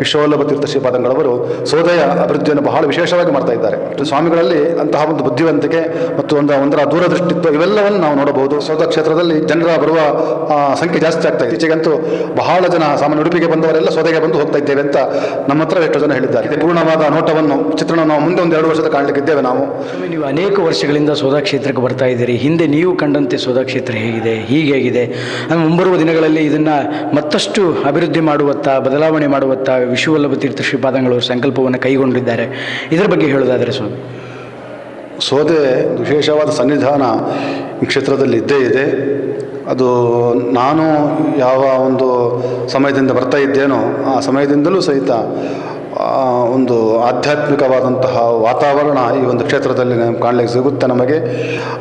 ವಿಶ್ವವಲ್ಲಭ ತೀರ್ಥ ಶ್ರೀಪಾದಂಗಳವರು ಸೋದಯ ಅಭಿವೃದ್ಧಿಯನ್ನು ಬಹಳ ವಿಶೇಷವಾಗಿ ಮಾಡ್ತಾ ಇದ್ದಾರೆ. ಸ್ವಾಮಿಗಳಲ್ಲಿ ಅಂತಹ ಒಂದು ಬುದ್ಧಿವಂತಿಕೆ ಮತ್ತು ಒಂದು ಒಂದರ ದೂರದೃಷ್ಟಿತ್ವ ಇವೆಲ್ಲವನ್ನು ನಾವು ನೋಡಬಹುದು. ಸೋದ ಕ್ಷೇತ್ರದಲ್ಲಿ ಜನರ ಬರುವ ಸಂಖ್ಯೆ ಜಾಸ್ತಿ ಆಗ್ತಾ ಇದೆ. ಈಚೆಗಂತೂ ಬಹಳ ಜನ ಸಾಮಾನ್ಯ ಉಡುಪಿಗೆ ಬಂದವರೆಲ್ಲ ಸೋದೆಗೆ ಬಂದು ಹೋಗ್ತಾ ಇದ್ದೇವೆ ಅಂತ ನಮ್ಮ ಹತ್ರ ಎಷ್ಟು ಜನ ಹೇಳಿದ್ದಾರೆ. ಇದು ಪೂರ್ಣವಾದ ನೋಟವನ್ನು ಚಿತ್ರಣ ನಾವು ಮುಂದೆ ಒಂದು ಎರಡು ವರ್ಷದ ಕಾಣಲಿಕ್ಕಿದ್ದೇವೆ ನಾವು. ನೀವು ಅನೇಕ ವರ್ಷಗಳಿಂದ ಸೋದಾ ಕ್ಷೇತ್ರಕ್ಕೆ ಬರ್ತಾ ಇದ್ದೀರಿ. ಹಿಂದೆ ನೀವು ಕಂಡಂತೆ ಸೋದಾ ಕ್ಷೇತ್ರ ಹೇಗಿದೆ, ಹೀಗೆ ಹೇಗಿದೆ. ಮುಂಬರುವ ದಿನಗಳಲ್ಲಿ ಇದನ್ನು ಮತ್ತಷ್ಟು ಅಭಿವೃದ್ಧಿ ಮಾಡುವತ್ತ, ಬದಲಾವಣೆ ಮಾಡುವತ್ತ ವಿಶ್ವವಲ್ಲಭ ತೀರ್ಥ ಸಂಕಲ್ಪವನ್ನು ಕೈಗೊಂಡಿದ್ದಾರೆ. ಇದರ ಬಗ್ಗೆ ಹೇಳೋದಾದರೆ ಸ್ವಾಮಿ. ಸೋದೆ ವಿಶೇಷವಾದ ಸನ್ನಿಧಾನ ಈ ಕ್ಷೇತ್ರದಲ್ಲಿ ಇದ್ದೇ ಇದೆ. ಅದು ನಾನು ಯಾವ ಒಂದು ಸಮಯದಿಂದ ಬರ್ತಾ ಇದ್ದೇನೋ ಆ ಸಮಯದಿಂದಲೂ ಸಹಿತ ಒಂದು ಆಧ್ಯಾತ್ಮಿಕವಾದಂತಹ ವಾತಾವರಣ ಈ ಒಂದು ಕ್ಷೇತ್ರದಲ್ಲಿ ನಮ್ಗೆ ಕಾಣಲಿಕ್ಕೆ ಸಿಗುತ್ತೆ ನಮಗೆ.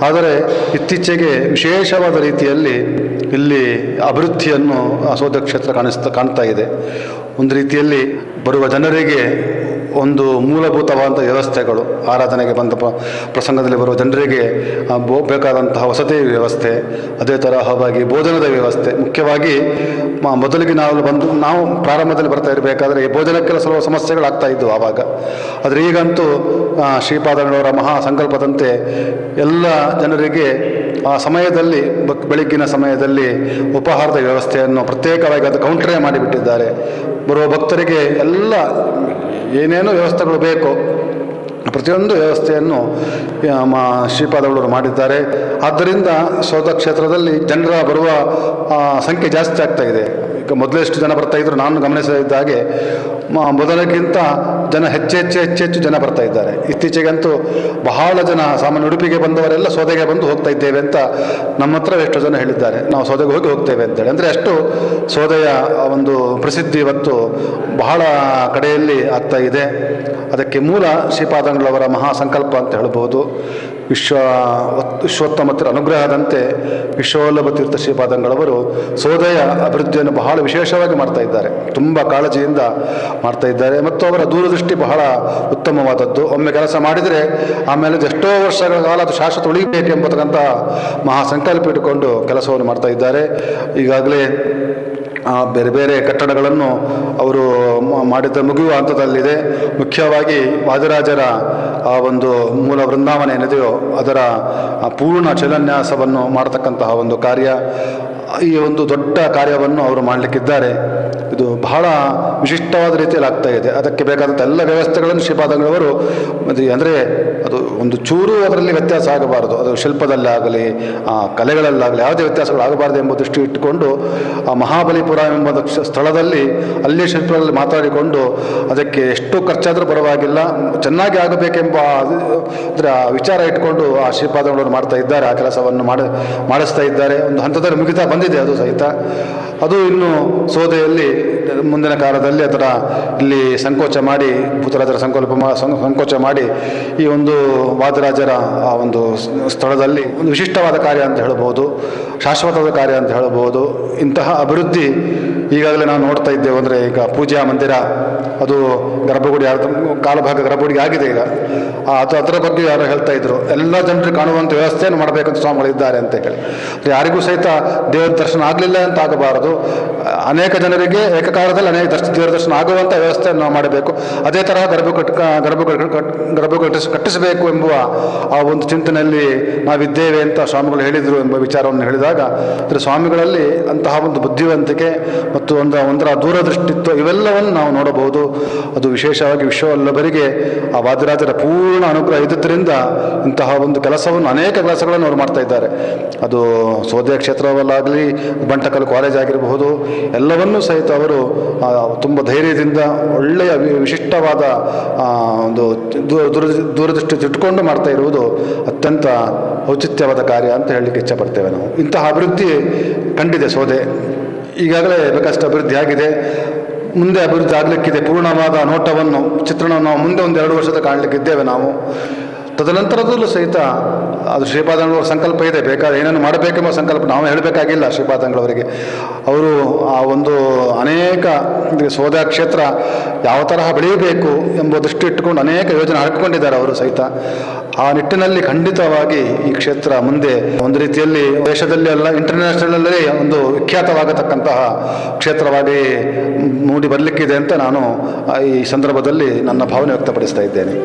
ಆದರೆ ಇತ್ತೀಚೆಗೆ ವಿಶೇಷವಾದ ರೀತಿಯಲ್ಲಿ ಇಲ್ಲಿ ಅಭಿವೃದ್ಧಿಯನ್ನು ಸೋದ ಕ್ಷೇತ್ರ ಕಾಣಿಸ್ತಾ, ಕಾಣ್ತಾ ಇದೆ. ಒಂದು ರೀತಿಯಲ್ಲಿ ಬರುವ ಜನರಿಗೆ ಒಂದು ಮೂಲಭೂತವಾದಂಥ ವ್ಯವಸ್ಥೆಗಳು ಆರಾಧನೆಗೆ ಬಂದ ಪ್ರಸಂಗದಲ್ಲಿ ಬರುವ ಜನರಿಗೆ ಬೇಕಾದಂತಹ ವಸತಿ ವ್ಯವಸ್ಥೆ ಅದೇ ತರಹವಾಗಿ ಭೋಜನದ ವ್ಯವಸ್ಥೆ. ಮುಖ್ಯವಾಗಿ ಮೊದಲಿಗೆ ನಾವು ಬಂದು ನಾವು ಪ್ರಾರಂಭದಲ್ಲಿ ಬರ್ತಾ ಇರಬೇಕಾದ್ರೆ ಈ ಭೋಜನಕ್ಕೆಲ್ಲ ಸ್ವಲ್ಪ ಸಮಸ್ಯೆಗಳಾಗ್ತಾ ಇದ್ದವು ಆವಾಗ. ಆದರೆ ಈಗಂತೂ ಆ, ಶ್ರೀಪಾದಗಳವರ ಮಹಾ ಸಂಕಲ್ಪದಂತೆ ಎಲ್ಲ ಜನರಿಗೆ ಆ ಸಮಯದಲ್ಲಿ ಬೆಳಗ್ಗಿನ ಸಮಯದಲ್ಲಿ ಉಪಹಾರದ ವ್ಯವಸ್ಥೆಯನ್ನು ಪ್ರತ್ಯೇಕವಾಗಿ ಅದು ಕೌಂಟ್ರೇ ಮಾಡಿಬಿಟ್ಟಿದ್ದಾರೆ. ಬರುವ ಭಕ್ತರಿಗೆ ಎಲ್ಲ ಏನೇನು ವ್ಯವಸ್ಥೆಗಳು ಬೇಕು. ಪ್ರತಿಯೊಂದು ವ್ಯವಸ್ಥೆಯನ್ನು ಮ ಮಾಡಿದ್ದಾರೆ. ಆದ್ದರಿಂದ ಸೋದ ಕ್ಷೇತ್ರದಲ್ಲಿ ಜನರ ಬರುವ ಸಂಖ್ಯೆ ಜಾಸ್ತಿ ಆಗ್ತಾ ಇದೆ. ಮೊದಲೆಷ್ಟು ಜನ ಬರ್ತಾ ಇದ್ರು, ನಾನು ಗಮನಿಸಿದ ಹಾಗೆ, ಮ- ಮೊದಲಕ್ಕಿಂತ ಜನ ಹೆಚ್ಚು ಹೆಚ್ಚು ಹೆಚ್ಚು ಹೆಚ್ಚು ಜನ ಬರ್ತಾ ಇದ್ದಾರೆ. ಇತ್ತೀಚೆಗಂತೂ ಬಹಳ ಜನ ಸಾಮಾನ್ಯ ಉಡುಪಿಗೆ ಬಂದವರೆಲ್ಲ ಸೋದೆಗೆ ಬಂದು ಹೋಗ್ತಾ ಇದ್ದೇವೆ ಅಂತ ನಮ್ಮ ಹತ್ರ ಎಷ್ಟೋ ಜನ ಹೇಳಿದ್ದಾರೆ. ನಾವು ಸೋದೆಗೆ ಹೋಗಿ ಹೋಗ್ತೇವೆ ಅಂತೇಳಿ. ಅಂದರೆ ಅಷ್ಟು ಸೋದೆಯ ಒಂದು ಪ್ರಸಿದ್ಧಿ ಇವತ್ತು ಬಹಳ ಕಡೆಯಲ್ಲಿ ಆಗ್ತಾ ಇದೆ. ಅದಕ್ಕೆ ಮೂಲ ಶ್ರೀಪಾದಂಗಳವರ ಮಹಾ ಸಂಕಲ್ಪ ಅಂತ ಹೇಳ್ಬೋದು. ವಿಶ್ವ ವಿಶ್ವೋತ್ತಮತರ ಅನುಗ್ರಹದಂತೆ ವಿಶ್ವವಲ್ಲಭ ತೀರ್ಥ ಶ್ರೀಪಾದಂಗಳವರು ಸೋದಯ ಅಭಿವೃದ್ಧಿಯನ್ನು ಬಹಳ ವಿಶೇಷವಾಗಿ ಮಾಡ್ತಾ ಇದ್ದಾರೆ. ತುಂಬ ಕಾಳಜಿಯಿಂದ ಮಾಡ್ತಾ ಇದ್ದಾರೆ ಮತ್ತು ಅವರ ದೂರದೃಷ್ಟಿ ಬಹಳ ಉತ್ತಮವಾದದ್ದು. ಒಮ್ಮೆ ಕೆಲಸ ಮಾಡಿದರೆ ಆಮೇಲೆ ಎಷ್ಟೋ ವರ್ಷಗಳ ಕಾಲ ಅದು ಶಾಶ್ವತ ಉಳಿಬೇಕೆಂಬತಕ್ಕಂಥ ಮಹಾ ಸಂಕಲ್ಪ ಇಟ್ಟುಕೊಂಡು ಕೆಲಸವನ್ನು ಮಾಡ್ತಾ ಇದ್ದಾರೆ. ಈಗಾಗಲೇ ಬೇರೆ ಬೇರೆ ಕಟ್ಟಡಗಳನ್ನು ಅವರು ಮಾಡಿದ ಮುಗಿಯುವ ಹಂತದಲ್ಲಿದೆ. ಮುಖ್ಯವಾಗಿ ವಾದಿರಾಜರ ಆ ಒಂದು ಮೂಲ ಬೃಂದಾವನ ಏನಿದೆಯೋ ಅದರ ಆ ಪೂರ್ಣ ಶಿಲಾನ್ಯಾಸವನ್ನು ಮಾಡತಕ್ಕಂತಹ ಒಂದು ಕಾರ್ಯ. ಈ ಒಂದು ದೊಡ್ಡ ಕಾರ್ಯವನ್ನು ಅವರು ಮಾಡಲಿಕ್ಕಿದ್ದಾರೆ. ಇದು ಬಹಳ ವಿಶಿಷ್ಟವಾದ ರೀತಿಯಲ್ಲಿ ಆಗ್ತಾ ಇದೆ. ಅದಕ್ಕೆ ಬೇಕಾದಂಥ ಎಲ್ಲ ವ್ಯವಸ್ಥೆಗಳನ್ನು ಶ್ರೀಪಾದಂಗಳವರು ಅದು ಅಂದರೆ ಅದು ಒಂದು ಚೂರು ಅದರಲ್ಲಿ ವ್ಯತ್ಯಾಸ ಆಗಬಾರದು. ಅದು ಶಿಲ್ಪದಲ್ಲಾಗಲಿ, ಆ ಕಲೆಗಳಲ್ಲಾಗಲಿ ಯಾವುದೇ ವ್ಯತ್ಯಾಸಗಳು ಆಗಬಾರದು ಎಂಬ ದೃಷ್ಟಿ ಇಟ್ಟುಕೊಂಡು ಆ ಮಹಾಬಲಿಪುರ ಎಂಬ ಸ್ಥಳದಲ್ಲಿ ಅಲ್ಲಿ ಶಿಲ್ಪಗಳಲ್ಲಿ ಮಾತಾಡಿಕೊಂಡು ಅದಕ್ಕೆ ಎಷ್ಟು ಖರ್ಚಾದರೂ ಪರವಾಗಿಲ್ಲ. ಚೆನ್ನಾಗಿ ಆಗಬೇಕೆಂಬ ಅದು- ಅದರ ವಿಚಾರ ಇಟ್ಕೊಂಡು ಆ ಶ್ರೀಪಾದಗಳವರು ಮಾಡ್ತಾ ಇದ್ದಾರೆ. ಆ ಕೆಲಸವನ್ನು ಮಾಡಿ ಮಾಡಿಸ್ತಾ ಇದ್ದಾರೆ. ಒಂದು ಹಂತದಲ್ಲಿ ಮುಗಿತಾ ಬಂದಿದೆ ಅದು ಸಹಿತ. ಅದು ಇನ್ನು ಸೋದೆಯಲ್ಲಿ ಮುಂದಿನ ಕಾಲದಲ್ಲಿ ಅದರ ಇಲ್ಲಿ ಸಂಕೋಚ ಮಾಡಿ, ಭೂತರಾಜರ ಸಂಕಲ್ಪ ಸಂಕೋಚ ಮಾಡಿ ಈ ಒಂದು ವಾದರಾಜರ ಆ ಒಂದು ಸ್ಥಳದಲ್ಲಿ ಒಂದು ವಿಶಿಷ್ಟವಾದ ಕಾರ್ಯ ಅಂತ ಹೇಳ್ಬೋದು ಶಾಶ್ವತವಾದ ಕಾರ್ಯ ಅಂತ ಹೇಳ್ಬೋದು ಇಂತಹ ಅಭಿವೃದ್ಧಿ ಈಗಾಗಲೇ ನಾವು ನೋಡ್ತಾ ಇದ್ದೇವೆ ಅಂದರೆ ಈಗ ಪೂಜಾ ಮಂದಿರ, ಅದು ಗರ್ಭಗುಡಿ ಕಾಲಭಾಗ ಗರ್ಭಗುಡಿ ಆಗಿದೆ ಈಗ. ಅದು ಅದರ ಬಗ್ಗೆ ಯಾರು ಹೇಳ್ತಾ ಇದ್ರು. ಎಲ್ಲ ಜನರು ಕಾಣುವಂಥ ವ್ಯವಸ್ಥೆಯನ್ನು ಮಾಡಬೇಕಂತ ಸ್ವಾಮಿಗಳಿದ್ದಾರೆ ಅಂತ ಹೇಳಿ. ಯಾರಿಗೂ ಸಹಿತ ದೇವರ ದರ್ಶನ ಆಗಲಿಲ್ಲ ಅಂತ ಆಗಬಾರದು. ಅನೇಕ ಜನರಿಗೆ ಏಕಕಾಲದಲ್ಲಿ ಅನೇಕ ದರ್ಶ ದೇವರ ದರ್ಶನ ಆಗುವಂಥ ವ್ಯವಸ್ಥೆಯನ್ನು ನಾವು ಮಾಡಬೇಕು. ಅದೇ ತರಹ ಗರ್ಭ ಕಟ್ ಗರ್ಭ ಗರ್ಭ ಕಟ್ಟಿಸ್ ಕಟ್ಟಿಸಬೇಕು ಎಂಬುವ ಆ ಒಂದು ಚಿಂತನೆಯಲ್ಲಿ ನಾವಿದ್ದೇವೆ ಅಂತ ಸ್ವಾಮಿಗಳು ಹೇಳಿದರು ಎಂಬ ವಿಚಾರವನ್ನು ಹೇಳಿದಾಗ, ಅಂದರೆ ಸ್ವಾಮಿಗಳಲ್ಲಿ ಅಂತಹ ಒಂದು ಬುದ್ಧಿವಂತಿಕೆ ಮತ್ತು ಒಂದು ಒಂದರ ದೂರದೃಷ್ಟಿತ್ವ ಇವೆಲ್ಲವನ್ನು ನಾವು ನೋಡಬಹುದು. ಅದು ವಿಶೇಷವಾಗಿ ವಿಶ್ವವಲ್ಲಭರಿಗೆ ಆ ವಾದಿರಾಜರ ಪೂರ್ಣ ಅನುಗ್ರಹ ಇದ್ದುದರಿಂದ ಇಂತಹ ಒಂದು ಕೆಲಸವನ್ನು ಅನೇಕ ಕೆಲಸಗಳನ್ನು ಅವರು ಮಾಡ್ತಾ ಇದ್ದಾರೆ. ಅದು ಸೋದಯ ಕ್ಷೇತ್ರವಲ್ಲಾಗಲಿ, ಬಂಟಕಲ್ ಕಾಲೇಜ್ ಆಗಿರಬಹುದು, ಎಲ್ಲವನ್ನೂ ಸಹಿತ ಅವರು ತುಂಬ ಧೈರ್ಯದಿಂದ ಒಳ್ಳೆಯ ವಿಶಿಷ್ಟವಾದ ಒಂದು ದೂರದೃಷ್ಟಿ ಇಟ್ಟುಕೊಂಡು ಮಾಡ್ತಾ ಇರುವುದು ಅತ್ಯಂತ ಔಚಿತ್ಯವಾದ ಕಾರ್ಯ ಅಂತ ಹೇಳಲಿಕ್ಕೆ ಇಚ್ಛಪಡ್ತೇವೆ ನಾವು. ಇಂತಹ ಅಭಿವೃದ್ಧಿ ಕಂಡಿದೆ ಸೋದೆ. ಈಗಾಗಲೇ ಬೇಕಷ್ಟು ಅಭಿವೃದ್ಧಿ ಆಗಿದೆ. ಮುಂದೆ ಅಭಿವೃದ್ಧಿ ಆಗಲಿಕ್ಕಿದೆ. ಪೂರ್ಣವಾದ ನೋಟವನ್ನು, ಚಿತ್ರಣವನ್ನು ಮುಂದೆ ಒಂದು ಎರಡು ವರ್ಷದ ಕಾಣಲಿಕ್ಕಿದ್ದೇವೆ ನಾವು. ತದನಂತರದಲ್ಲೂ ಸಹಿತ ಅದು ಶ್ರೀಪಾದಂಗಳವರ ಸಂಕಲ್ಪ ಇದೆ. ಬೇಕಾದ್ರೆ ಏನನ್ನು ಮಾಡಬೇಕೆಂಬ ಸಂಕಲ್ಪ ನಾವು ಹೇಳಬೇಕಾಗಿಲ್ಲ ಶ್ರೀಪಾದಂಗಳವರಿಗೆ. ಅವರು ಆ ಒಂದು ಅನೇಕ ಸೋದಾ ಕ್ಷೇತ್ರ ಯಾವ ತರಹ ಬೆಳೆಯಬೇಕು ಎಂಬ ದೃಷ್ಟಿ ಇಟ್ಟುಕೊಂಡು ಅನೇಕ ಯೋಜನೆ ಹಾಕಿಕೊಂಡಿದ್ದಾರೆ ಅವರು ಸಹಿತ. ಆ ನಿಟ್ಟಿನಲ್ಲಿ ಖಂಡಿತವಾಗಿ ಈ ಕ್ಷೇತ್ರ ಮುಂದೆ ಒಂದು ರೀತಿಯಲ್ಲಿ ದೇಶದಲ್ಲಿ ಅಲ್ಲ ಇಂಟರ್ನ್ಯಾಷನಲಲ್ಲಿ ಒಂದು ವಿಖ್ಯಾತವಾಗತಕ್ಕಂತಹ ಕ್ಷೇತ್ರವಾಗಿ ಮೂಡಿ ಬರಲಿಕ್ಕಿದೆ ಅಂತ ನಾನು ಈ ಸಂದರ್ಭದಲ್ಲಿ ನನ್ನ ಭಾವನೆ ವ್ಯಕ್ತಪಡಿಸ್ತಾ ಇದ್ದೇನೆ.